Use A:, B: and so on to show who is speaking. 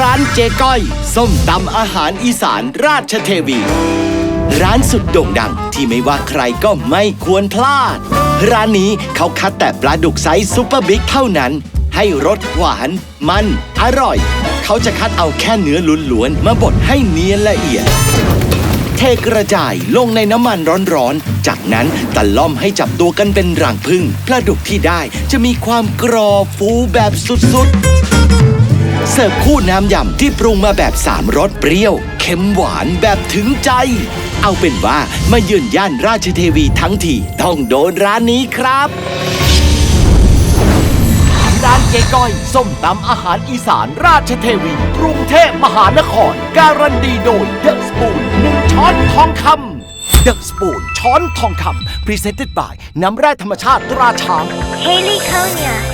A: ร้านเจ๊ก้อย ส้มตำอาหารอีสานราชเทวี ร้านสุดโด่งดังที่ไม่ว่าใครก็ไม่ควรพลาด ร้านนี้เขาคัดแต่ปลาดุกไซส์ซุปเปอร์บิ๊กเท่านั้น ให้รสหวาน มัน อร่อย เขาจะคัดเอาแค่เนื้อล้วนๆมาบดให้เนียนละเอียดเทกระจายลงในน้ำมันร้อนๆ จากนั้นตะล่อมให้จับตัวกันเป็นรังพึ่งปลาดุกที่ได้จะมีความกรอบฟูแบบสุดๆ สิร์ฟคู่น้ำยำที่ปรุงมาแบบสามรสเปรี้ยว เค็มหวานแบบถึงใจ เอาเป็นว่ามาเยือนย่านราชเทวีทั้งทีต้องโดนร้านนี้ครับร้านเจ๊ก้อยส้มตำอาหารอีสานราชเทวี กรุงเทพมหานคร การันตีโดยเดอะสปูนหนึ่งช้อนทองคำเดอะสปูนช้อนทองคำ Presented by น้ำแร่ธรรมชาติตราช้าง
B: Haley Konya.